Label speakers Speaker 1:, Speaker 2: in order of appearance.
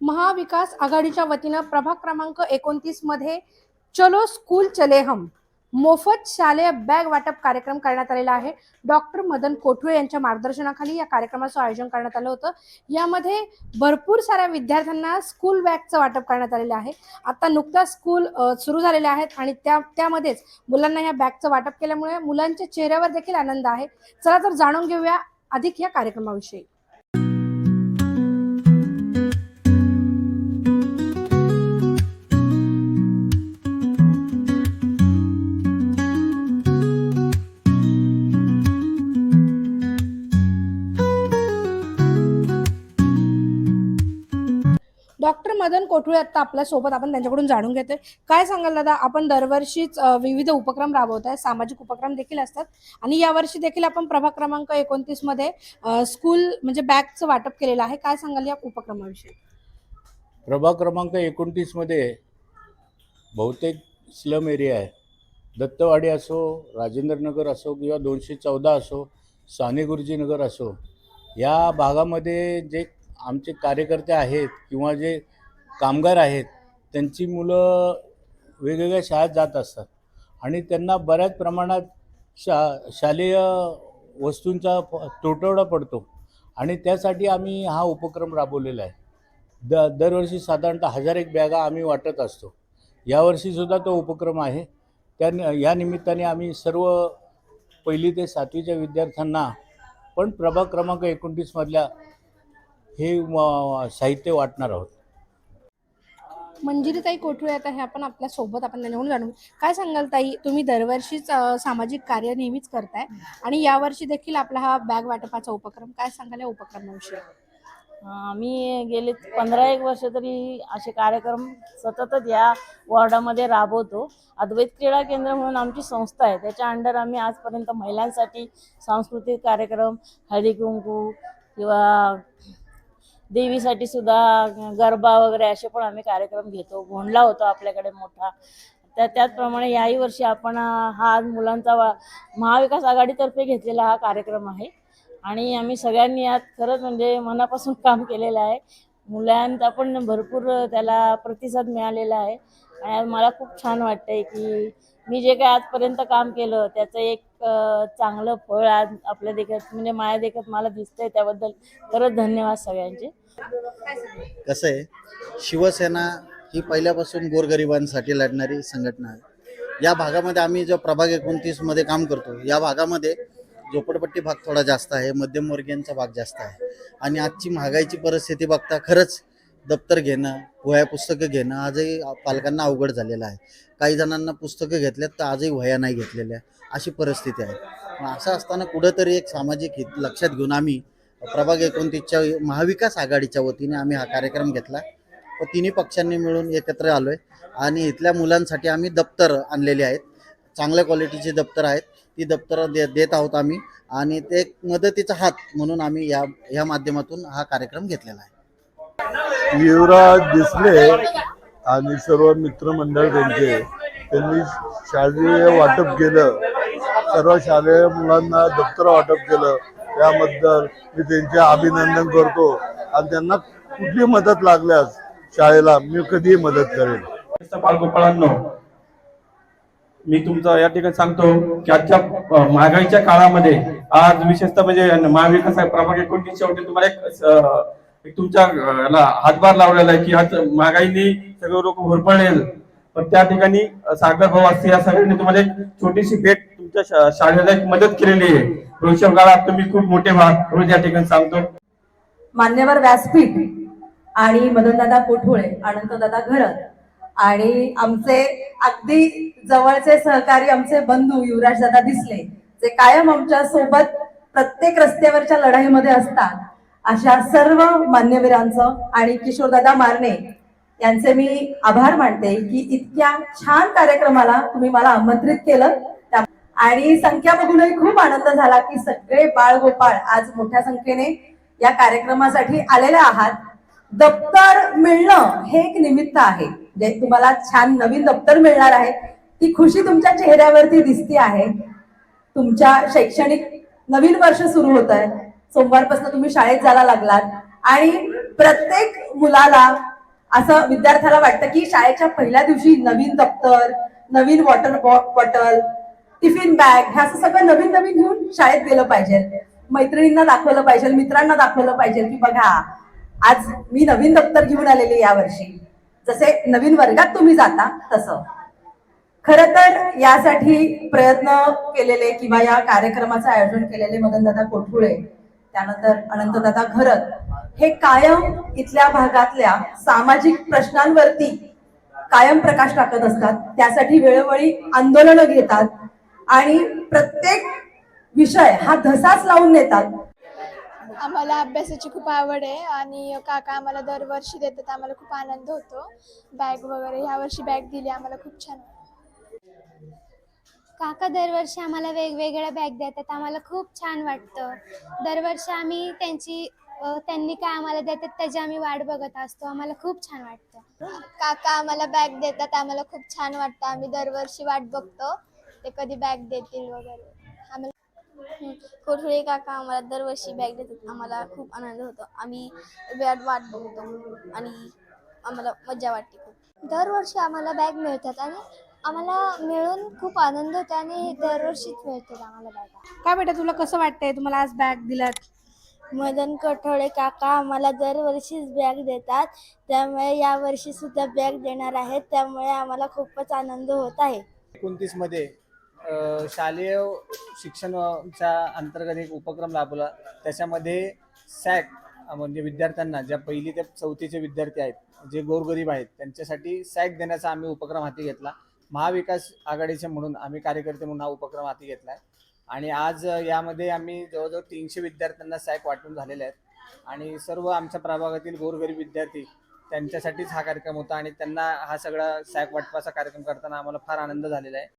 Speaker 1: महाविकास आघाडीच्या वतीनं प्रभाग क्रमांक एकोणतीसमध्ये चलो स्कूल चले हम. मोफत शालेय बॅग वाटप कार्यक्रम करण्यात आलेला आहे. डॉक्टर मदन कोठुळे यांच्या मार्गदर्शनाखाली या कार्यक्रमाचं आयोजन करण्यात आलं होतं. यामध्ये भरपूर साऱ्या विद्यार्थ्यांना स्कूल बॅगचं वाटप करण्यात आलेलं आहे. आता नुकताच स्कूल सुरू झालेले आहेत आणि त्या त्यामध्येच मुलांना या बॅगचं वाटप केल्यामुळे मुलांच्या चेहऱ्यावर देखील आनंद आहे. चला तर जाणून घेऊया अधिक या कार्यक्रमाविषयी. डॉक्टर मदन कोठुळे आता आपल्यासोबत आपण त्यांच्याकडून जाणून घेतोय. काय सांगाल दादा? आपण दरवर्षीच विविध उपक्रम राबवत आहे सामाजिक उपक्रम देखील असतात. आणि यावर्षी देखील आपण प्रभाग क्रमांक एकोणतीसमध्ये स्कूल म्हणजे बॅगचं वाटप केलेलं आहे. काय सांगाल या उपक्रमाविषयी?
Speaker 2: प्रभाग क्रमांक एकोणतीसमध्ये बहुतेक स्लम एरिया आहे. दत्तवाडी असो राजेंद्रनगर असो किंवा दोनशे चौदा असो साने गुरुजीनगर असो या भागामध्ये जे आमचे कार्यकर्ते आहेत किंवा जे कामगार आहेत त्यांची मुलं वेगवेगळ्या शाळेत जात असतात. आणि त्यांना बऱ्याच प्रमाणात शा शालेय वस्तूंचा तुटवडा पडतो. आणि त्यासाठी आम्ही हा उपक्रम राबवलेला आहे. द दरवर्षी साधारणतः हजार एक बॅगा आम्ही वाटत असतो. यावर्षीसुद्धा तो उपक्रम आहे. त्या या निमित्ताने आम्ही सर्व पहिली ते सातवीच्या विद्यार्थ्यांना पण प्रभाग क्रमांक एकोणतीसमधल्या हे म- साहित्य वाटणार आहोत.
Speaker 1: मंजिरीताई कोठुळे आता हे आपण आपल्यासोबत आपण त्यांच्याकडून जाणून. काय सांगाल ताई? तुम्ही दरवर्षीच सामाजिक कार्य नेहमीच करताय आणि यावर्षी देखील आपला हा बॅग वाटपाचा उपक्रम काय सांगाल या उपक्रमाविषयी?
Speaker 3: आम्ही गेले पंधरा एक वर्ष तरी असे कार्यक्रम सततच या वॉर्डामध्ये राबवतो. अद्वैत क्रीडा केंद्र म्हणून आमची संस्था आहे. त्याच्या अंडर आम्ही आजपर्यंत महिलांसाठी सांस्कृतिक कार्यक्रम हळदी कुंकू किंवा देवीसाठी सुद्धा गरबा वगैरे असे पण आम्ही कार्यक्रम घेतो. भोंडला होतो आपल्याकडे मोठा. त्या त्याचप्रमाणे याही वर्षी आपण हा मुलांचा वा महाविकास आघाडीतर्फे घेतलेला हा कार्यक्रम आहे. आणि आम्ही सगळ्यांनी यात खरंच म्हणजे मनापासून काम केलेलं आहे. मुलांचा पण भरपूर त्याला प्रतिसाद मिळालेला आहे. आणि आज मला खूप छान वाटतंय की मी जे काय आजपर्यंत काम केलं त्याचं एक चांगलं फळ आज आपल्या देखत म्हणजे माया देखत मला दिसतंय त्याबद्दल खरंच धन्यवाद सगळ्यांचे.
Speaker 4: कसं आहे शिवसेना ही पहिल्यापासून गोरगरिबांसाठी लढणारी संघटना आहे. या भागामध्ये आम्ही जो प्रभाग एकोणतीसमध्ये काम करतो या भागामध्ये झोपडपट्टी भाग थोडा जास्त आहे मध्यमवर्गीयांचा भाग जास्त आहे. आणि आजची महागाईची परिस्थिती बघता खरंच दप्तर घेणं वह्या पुस्तकं घेणं आजही पालकांना अवघड झालेलं आहे. काही जणांना पुस्तकं घेतल्यात तर आजही वह्या नाही घेतलेल्या अशी परिस्थिती आहे. मग असं असताना कुठंतरी एक सामाजिक हित लक्षात घेऊन आम्ही प्रभाग एकोणतीसच्या महाविकास आघाडीच्या वतीने आम्ही हा कार्यक्रम घेतला. व तिन्ही पक्षांनी मिळून एकत्र आलोय. आणि इथल्या मुलांसाठी आम्ही दप्तर आणलेले आहेत. चांगल्या क्वालिटीची दप्तर आहेत. ती दप्तरं दे देत आहोत आम्ही. आणि ते एक मदतीचा हात म्हणून आम्ही या या माध्यमातून हा कार्यक्रम घेतलेला आहे.
Speaker 5: युवराज दिसले आणि सर्व मित्रमंडळ त्यांचे त्यांनी शालेय वाटप केलं. सर्व शालेय मुलांना दप्तर वाटप केलं. त्याबद्दल मी त्यांचे अभिनंदन करतो. आणि त्यांना कुठली मदत लागल्यास शाळेला मी कधीही मदत करेन.
Speaker 6: बालगोपाळांनो मी तुमचं या ठिकाणी सांगतो की आजच्या महागाईच्या काळामध्ये आज विशेषतः म्हणजे महाविकास प्रभाग एकोणतीस शेवटी तुम्हाला एक एक तुमच्या याला हातभार लावलेला आहे की आज महागाईने सगळे लोक होरपळले पण त्या ठिकाणी सागर भाऊ असते या सगळ्यांनी तुम्हाला एक छोटीशी भेट तुमच्या शाळेला एक मदत केलेली आहे. भविष्य काळात तुम्ही खूप मोठे व्हा एवढं या ठिकाणी सांगतो.
Speaker 7: मान्यवर व्यासपीठ आणि मदनदादा कोठोळे अनंतदादा घरत आणि आमचे अगदी जवळचे सहकारी आमचे बंधू युवराज दादा दिसले जे कायम आमच्यासोबत प्रत्येक रस्त्यावरच्या लढाईमध्ये असतात. अशा सर्व मान्यवीरांचं आणि किशोरदादा मारणे यांचे मी आभार मानते की इतक्या छान कार्यक्रमाला तुम्ही मला आमंत्रित केलं. त्या- आणि संख्या बघूनही खूप आनंद झाला की सगळे बाळ गोपाळ आज मोठ्या संख्येने या कार्यक्रमासाठी आलेले आहात. दप्तर मिळणं हे एक निमित्त आहे. जे तुम्हाला छान नवीन दप्तर मिळणार आहे ती खुशी तुमच्या चेहऱ्यावरती दिसती आहे. तुमच्या शैक्षणिक नवीन वर्ष सुरू होत आहे सोमवारपासून तुम्ही शाळेत जायला लागलात. आणि प्रत्येक मुलाला असं विद्यार्थ्याला वाटतं की शाळेच्या पहिल्या दिवशी नवीन दप्तर नवीन वॉटर बॉटल टिफिन बॅग हे असं सगळं नवीन नवीन घेऊन शाळेत गेलं पाहिजे. मैत्रिणींना दाखवलं पाहिजे मित्रांना दाखवलं पाहिजे की बघा आज मी नवीन दप्तर घेऊन आलेले या यावर्षी जसे नवीन वर्गात तुम्ही जाता तसं. खर तर यासाठी प्रयत्न केलेले किंवा या कार्यक्रमाचं आयोजन केलेले मदनदादा कोठुळे त्यानंतर अनंतदादा घरत. हे कायम इथल्या भागातल्या सामाजिक प्रश्नांवरती कायम प्रकाश टाकत असतात. त्यासाठी वेळोवेळी आंदोलनं घेतात आणि प्रत्येक विषय हा धसाच लावून नेतात.
Speaker 8: आम्हाला अभ्यासाची खूप आवड आहे आणि काका आम्हाला दरवर्षी देतात. आम्हाला खूप आनंद होतो. बॅग वगैरे ह्या वर्षी बॅग दिली. आम्हाला खूप छान
Speaker 9: काका दरवर्षी आम्हाला वेगवेगळ्या बॅग देतात. आम्हाला खूप छान वाटतं. दरवर्षी आम्ही त्यांची अ, त्यांनी काय आम्हाला देतात त्याची आम्ही वाट बघत असतो. आम्हाला खूप छान वाटतं.
Speaker 8: काका आम्हाला बॅग देतात. आम्हाला खूप छान वाटतं. आम्ही दरवर्षी वाट बघतो. ते कधी बॅग देतील वगैरे. आम्हाला कोठुळे काका आम्हाला दरवर्षी बॅग देतात. आम्हाला खूप आनंद होतो. आम्ही वेळात वाट बघतो. आणि आम्हाला मजा वाटते खूप. दरवर्षी आम्हाला बॅग मिळतात. आणि आम्हाला मिळून खूप आनंद होतो आणि दरवर्षीच मिळतात आम्हाला बॅग
Speaker 1: काय बेटा तुला कसं वाटतंय? तुम्हाला आज बॅग दिलात.
Speaker 8: मदन कठोळे काका आम्हाला दरवर्षीच बॅग देतात. त्यामुळे यावर्षी सुद्धा बॅग देणार आहेत. त्यामुळे आम्हाला खूपच आनंद होत आहे.
Speaker 10: एकोणतीसमध्ये अ, शालेय शिक्षणाच्या अंतर्गत एक उपक्रम राबवला. त्याच्यामध्ये सॅक म्हणजे विद्यार्थ्यांना ज्या पहिली ते चौथीचे विद्यार्थी आहेत जे गोरगरीब आहेत त्यांच्यासाठी सॅक देण्याचा आम्ही उपक्रम हाती घेतला. महाविकास आघाडीचे म्हणून आम्ही कार्यकर्ते म्हणून हा उपक्रम हाती घेतला आहे आणि आज यामध्ये आम्ही जवळजवळ तीनशे विद्यार्थ्यांना सॅक वाटून झालेले आहेत. आणि सर्व आमच्या प्रभागातील गोरगरीब विद्यार्थी त्यांच्यासाठीच हा कार्यक्रम होता आणि त्यांना हा सगळा सॅक वाटपाचा कार्यक्रम करताना आम्हाला फार आनंद झालेला आहे.